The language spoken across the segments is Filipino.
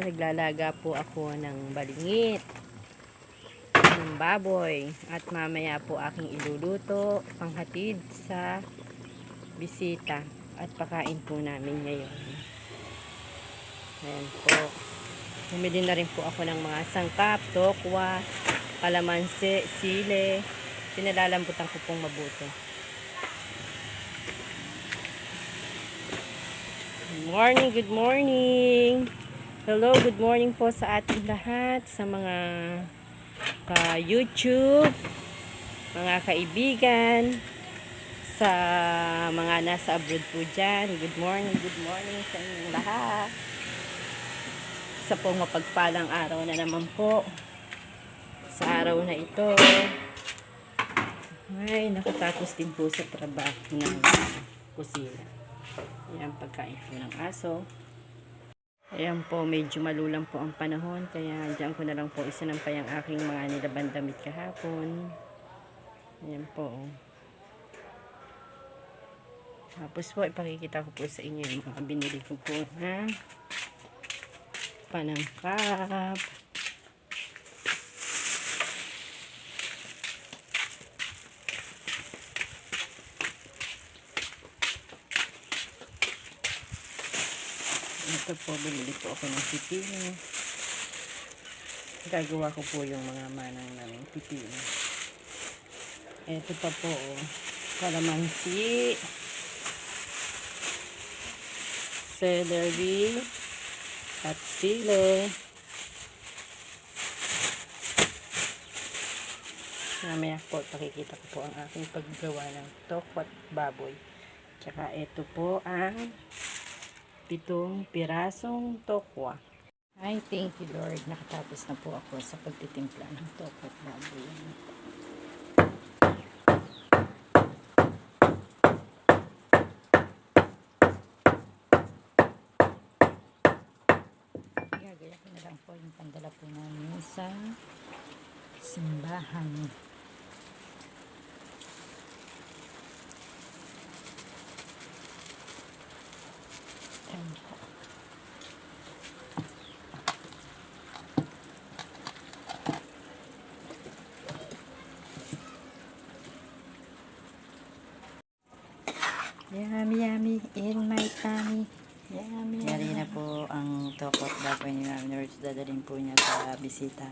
naglalaga po ako ng balingit ng baboy at mamaya po aking iluluto panghatid sa bisita at pakain po namin ngayon. Ayan po. Bumili na rin po ako ng mga sangkap, tokwa kalamansi, sile. Pinalalambutan ko pong mabuti morning, good morning hello, good morning po sa ating lahat sa mga ka YouTube, mga kaibigan, sa mga nasa abroad po dyan. Good morning, good morning sa inyong lahat. Sa pong mapagpalang araw na naman po. Sa araw na ito, ay nakatapos din po sa trabaho ng kusina. Yan, pagkain po ng aso. Ayan po, medyo malulang po ang panahon, kaya diyan ko na lang po isinampay ang aking mga nilaban damit kahapon. Ayan po. oh. Tapos po, ipakikita ko po sa inyo yung mga binili ko po, ha? Panangkap. Ito po, bumili po ako ng pipino. Gagawa ko po yung mga manang ng pipino. Ito pa po, oh, kalamansi, celery, at sile. Mamaya po, pakikita ko po ang aking paggawa ng tokwat baboy. Tsaka ito po ang pitong pirasong tokwa. Ay, thank you Lord. Nakatapos na po ako sa pagtitimpla ng tokwa at baboy. Gagaya ko na lang po yung pandala po namin sa simbahan. Ayan po. Yummy, yummy in my tummy. Yummy, Yari na po ang tokot baboy ni Ma'am Nurse. Dadalhin po niya sa bisita.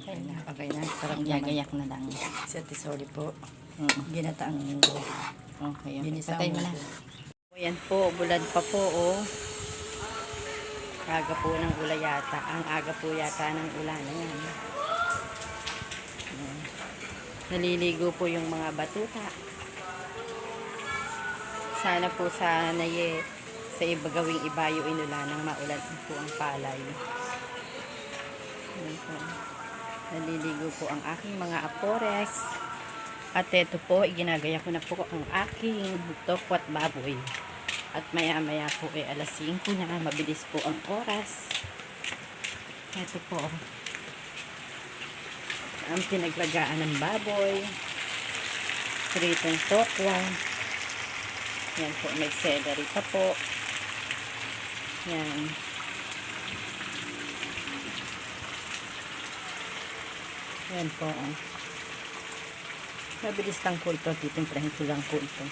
Okay na. Okay na. Sarap naman. Gagayak na lang. Sa tisoli po. Mm. Ginataang munggo. Okay, Ginisang patay mo na. Ayan po, bulad pa po, oh. Aga po ng ula yata. Ang aga po yata ng ulan. Ayan. Naliligo po yung mga batuta. Sana po sa naye sa iba gawing ibayo inula ng maulan po ang palay. Ayan po. Naliligo po ang aking mga apores. At ito po, iginagaya ko na po ang aking tokwat baboy. At maya maya po ay alas 5 na. Mabilis po ang oras. Ito po. Ang pinaglagaan ng baboy. Pritong tokwa. Yan po, may celery pa po. Yan. Yan po. oh. Mabilis lang po ito. Titimplahin ko lang po ito.